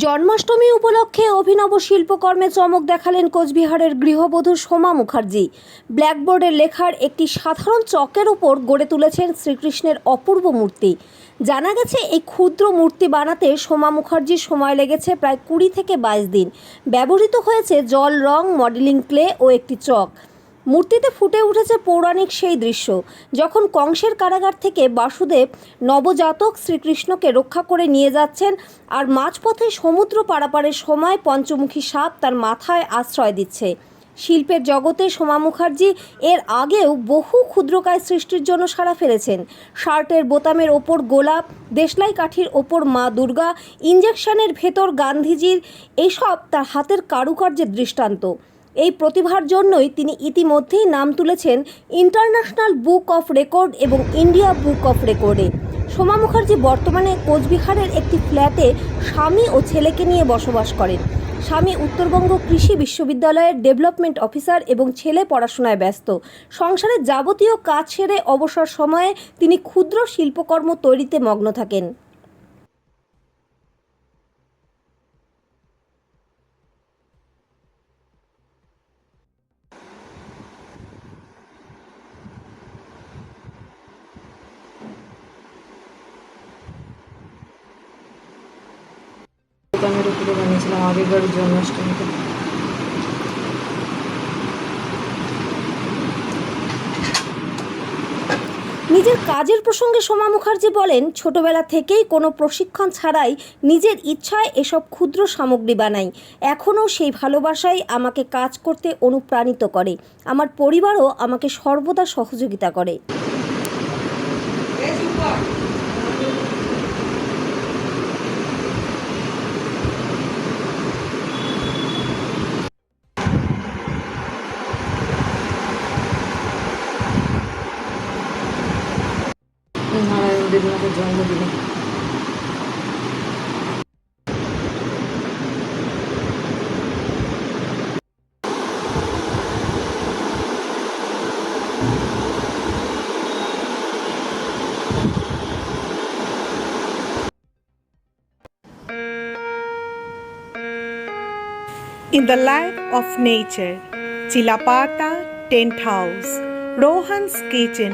জন্মাষ্টমী উপলক্ষে অভিনব শিল্পকর্মে চমক দেখালেন কোচবিহারের গৃহবধূ সোমা মুখার্জি। ব্ল্যাকবোর্ডের লেখার একটি সাধারণ চকের উপর গড়ে তুলেছেন শ্রীকৃষ্ণের অপূর্ব মূর্তি। জানা গেছে, এই ক্ষুদ্র মূর্তি বানাতে সোমা মুখার্জির সময় লেগেছে প্রায় কুড়ি থেকে বাইশ দিন। ব্যবহৃত হয়েছে জল, রং, মডেলিং ক্লে ও একটি চক। মূর্তিতে ফুটে উঠেছে পৌরাণিক সেই দৃশ্য, যখন কংসের কারাগার থেকে বাসুদেব নবজাতক শ্রীকৃষ্ণকে রক্ষা করে নিয়ে যাচ্ছেন আর মাঝপথে সমুদ্র পারাপারের সময় পঞ্চমুখী সাপ তার মাথায় আশ্রয় দিচ্ছে। শিল্পের জগতে সোমা মুখার্জি এর আগেও বহু ক্ষুদ্রকায় সৃষ্টির জন্য সাড়া ফেলেছেন। শার্টের বোতামের ওপর গোলাপ, দেশলাই কাঠির ওপর মা দুর্গা ইঞ্জেকশনের ভেতর গান্ধীজির এইসব তার হাতের কারুকার্যের দৃষ্টান্ত। এই প্রতিভার জন্যই তিনি ইতিমধ্যেই নাম তুলেছেন ইন্টারন্যাশনাল বুক অফ রেকর্ড এবং ইন্ডিয়া বুক অফ রেকর্ডে। সোমা মুখার্জি বর্তমানে কোচবিহারের একটি ফ্ল্যাটে স্বামী ও ছেলেকে নিয়ে বসবাস করেন। স্বামী উত্তরবঙ্গ কৃষি বিশ্ববিদ্যালয়ের ডেভেলপমেন্ট অফিসার এবং ছেলে পড়াশোনায় ব্যস্ত। সংসারের যাবতীয় কাজ সেরে অবসর সময়ে তিনি ক্ষুদ্র শিল্পকর্ম তৈরিতে মগ্ন থাকেন। বোতামের উপরে বানিয়েছিলাম আগেরবার জন্মাষ্টমীতে। নিজের কাজের প্রসঙ্গে সোমা মুখার্জি বলেন ছোটবেলা থেকেই কোনো প্রশিক্ষণ ছাড়াই নিজের ইচ্ছায় এসব ক্ষুদ্র সামগ্রী বানাই। এখনও সেই ভালোবাসাই আমাকে কাজ করতে অনুপ্রাণিত করে। আমার পরিবারও আমাকে সর্বদা সহযোগিতা করে। দেবনাথের জন্মদিনে In the lab of nature, Chilapata Tent House, Rohan's Kitchen.